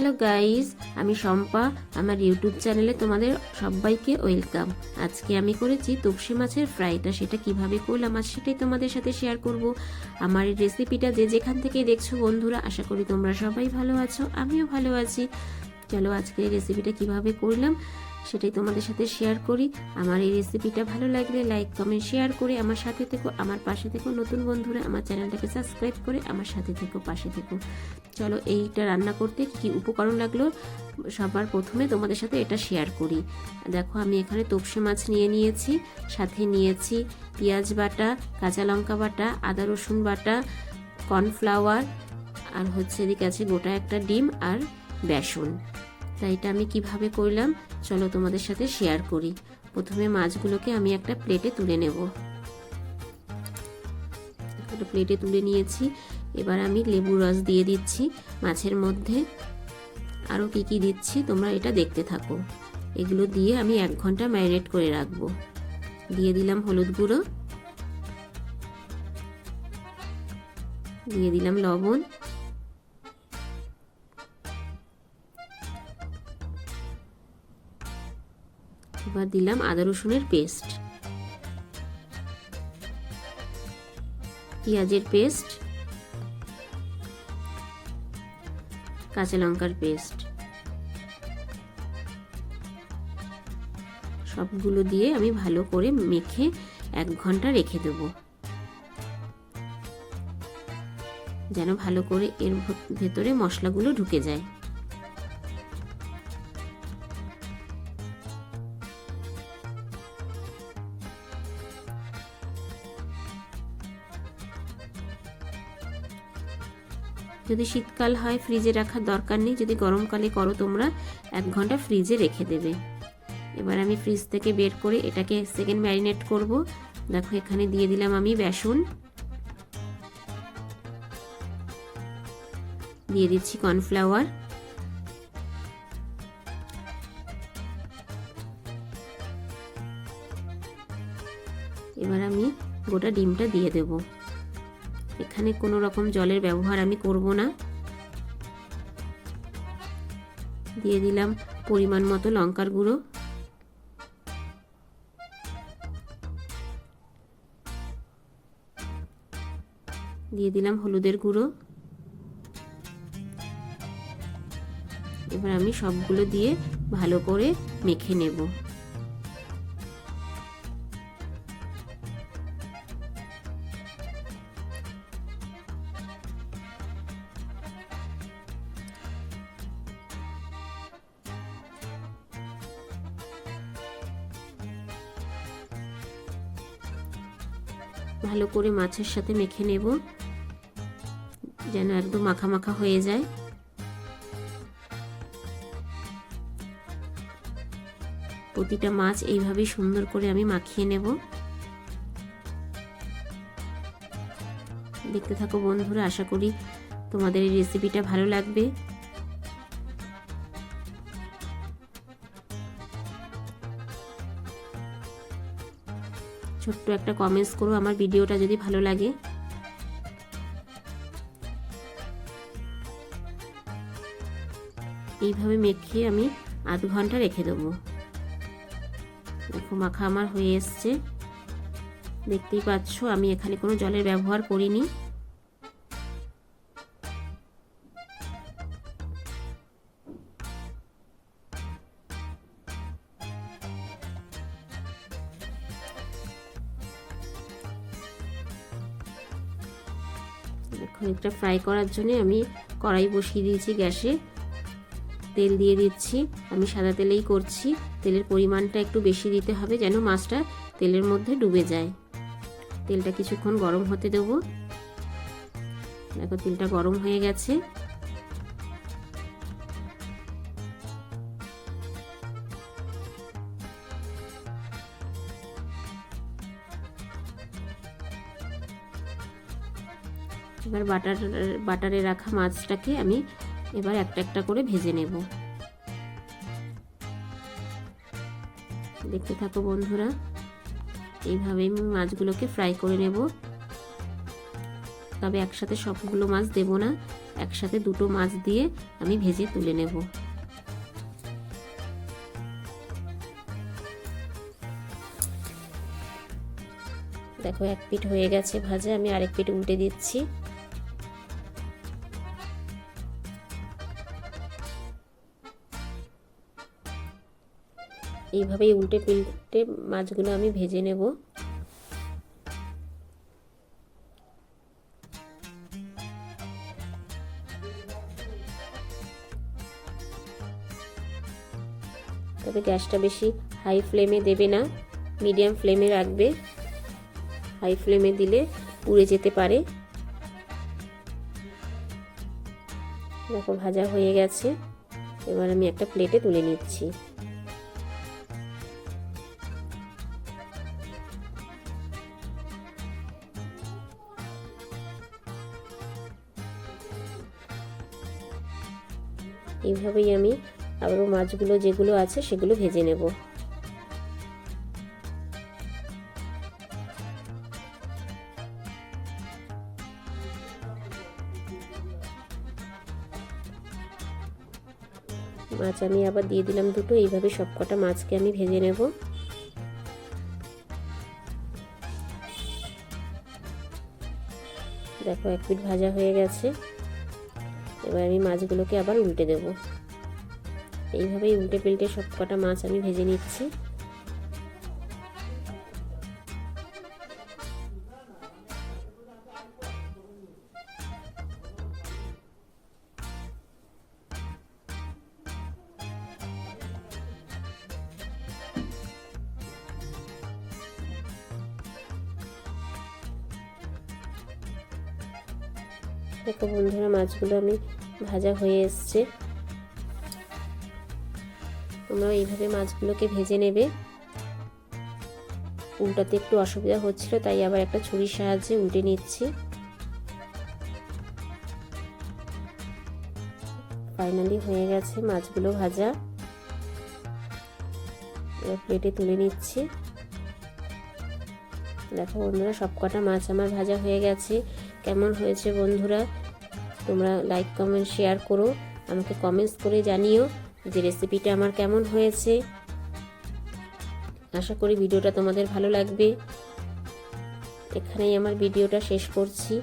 Hello guys আমি শম্পা। আমার YouTube চ্যানেলে তোমাদের সবাইকে ওয়েলকাম। আজকে আমি করেছি তুপসি মাছের ফ্রাইটা। সেটা কীভাবে করলাম আর সেটাই তোমাদের সাথে শেয়ার করব। আমার এই রেসিপিটা যে যেখান থেকে দেখছ বন্ধুরা, আশা করি তোমরা সবাই ভালো আছো, আমিও ভালো আছি। চলো আজকে রেসিপিটা কীভাবে করলাম। সেটাই তোমাদের সাথে শেয়ার করি। আমার এই রেসিপিটা ভালো লাগলে লাইক কমেন্ট শেয়ার করে আমার সাথে থেকো, আমার পাশে থেকো। নতুন বন্ধুরা আমার চ্যানেলটাকে সাবস্ক্রাইব করে আমার সাথে থেকো, পাশে থেকো। চলো এইটা রান্না করতে কি উপকরণ লাগল? সবার প্রথমে তোমাদের সাথে এটা শেয়ার করি। দেখো আমি এখানে তপসে মাছ নিয়ে নিয়েছি, সাথে নিয়েছি পেঁয়াজ বাটা, কাঁচা লঙ্কা বাটা, আদা রসুন বাটা কর্নফ্লাওয়ার আর হচ্ছে এদিকে আছে গোটা একটা ডিম আর বেসন। এটা আমি কীভাবে করলাম, চলো তোমাদের সাথে শেয়ার করি। প্রথমে মাছগুলোকে আমি একটা প্লেটে তুলে নেব। একটা প্লেটে তুলে নিয়েছি। এবার আমি লেবু রস দিয়ে দিচ্ছি। মাছের মধ্যে আরও কী কী দিচ্ছি, তোমরা এটা দেখতে থাকো। এগুলো দিয়ে আমি এক ঘণ্টা ম্যারিনেট করে রাখব। দিয়ে দিলাম হলুদ গুঁড়ো। দিয়ে দিলাম লবণ। এবার দিলাম আদা রসুনের পেস্ট। পেঁয়াজের পেস্ট। কাঁচা লঙ্কার পেস্ট। সবগুলো দিয়ে আমি ভালো করে মেখে এক ঘণ্টা রেখে দেবো। যেন ভালো করে এর ভেতরে মশলাগুলো ঢুকে যায়। যদি শীতকাল হয়, ফ্রিজে রাখার দরকার নেই। যদি গরমকালে করো তোমরা, এক ঘণ্টা ফ্রিজে রেখে দেবে। এবার আমি ফ্রিজ থেকে বের করে এটাকে সেকেন্ড ম্যারিনেট করব। দেখো, এখানে দিয়ে দিলাম আমি বেসন। দিয়ে দিচ্ছি কর্নফ্লাওয়ার এবার আমি গোটা ডিমটা দিয়ে দেব। এখানে কোনো রকম জলের ব্যবহার আমি করব না। দিয়ে দিলাম পরিমাণ মতো লঙ্কার গুঁড়ো। দিয়ে দিলাম হলুদের গুঁড়ো। এবার আমি সবগুলো দিয়ে ভালো করে মেখে নেব। ভালো করে মাছের সাথে মেখে নেব। যেন একদম মাখা মাখা হয়ে যায়। প্রতিটা মাছ এইভাবেই সুন্দর করে আমি মাখিয়ে নেব। দেখতে থাকো বন্ধুরা, আশা করি তোমাদের এই রেসিপিটা ভালো লাগবে। ছোট্ট একটা কমেন্টস করো, আমার ভিডিওটা যদি ভালো লাগে। এইভাবে মেখে আমি আধ ঘণ্টা রেখে দেবো। দেখো, মাখা আমার হয়ে এসছে। দেখতেই পাচ্ছ, আমি এখানে কোনো জলের ব্যবহার করিনি। এটা ফ্রাই করার জন্য আমি কড়াই বসিয়ে দিয়েছি গ্যাসে। তেল দিয়ে দিচ্ছি। আমি সাদা তেলেই করছি। তেলের পরিমাণটা একটু বেশি দিতে হবে যেন মাছটা তেলের মধ্যে ডুবে যায়। তেলটা কিছুক্ষণ গরম হতে দেবো। দেখো তেলটা গরম হয়ে গেছে। এবার বাটার, বাটারে রাখা মাছটাকে আমি এবার একটা একটা করে ভেজে নেব। দেখতে থাকো বন্ধুরা, এইভাবে আমি মাছগুলোকে ফ্রাই করে নেব। তবে একসাথে সবগুলো মাছ দেব না, একসাথে দুটো মাছ দিয়ে আমি ভেজে তুলে নেব। দেখো, এক পিঠ হয়ে গেছে ভাজা, আমি আরেক পিঠ উল্টে দিচ্ছি। এইভাবেই উল্টে পিল্টে মাছগুলো আমি ভেজে নেব। তবে গ্যাসটা বেশি হাই ফ্লেমে দেবে না, মিডিয়াম ফ্লেমে রাখবে। হাই ফ্লেমে দিলে পুড়ে যেতে পারে। দেখো, ভাজা হয়ে গেছে। এবার আমি একটা প্লেটে তুলে নিচ্ছি। এইভাবেই আমি আবারও মাছগুলো যেগুলো আছে সেগুলো ভেজে নেব। মাছ আমি আবার দিয়ে দিলাম দুটো, এইভাবে সবকটা মাছকে আমি ভেজে নেব। দেখো, এক পিঠ ভাজা হয়ে গেছে। এবার আমি মাছগুলোকে আবার উল্টে দেব। এইভাবেই উল্টে পিল্টে সব কটা মাছ আমি ভেজে নিচ্ছি। দেখো বন্ধুরা, মাছগুলো আমি ভাজা হয়ে এসছে। তোমরা এইভাবে মাছগুলোকে ভেজে নেবে। উল্টাতে একটু অসুবিধা হচ্ছিল, তাই আবার একটা ছুরির সাহায্যে উল্টে নিচ্ছি। ফাইনালি হয়ে গেছে মাছগুলো ভাজা। প্লেটে তুলে নিচ্ছি। দেখো বন্ধুরা, সবকটা মাছ আমার ভাজা হয়ে গেছে। কেমন হয়েছে বন্ধুরা? তোমরা লাইক কমেন্ট শেয়ার করো। আমাকে কমেন্টস করে জানিও যে রেসিপিটা আমার কেমন হয়েছে। আশা করি ভিডিওটা তোমাদের ভালো লাগবে। এখানেই আমার ভিডিওটা শেষ করছি।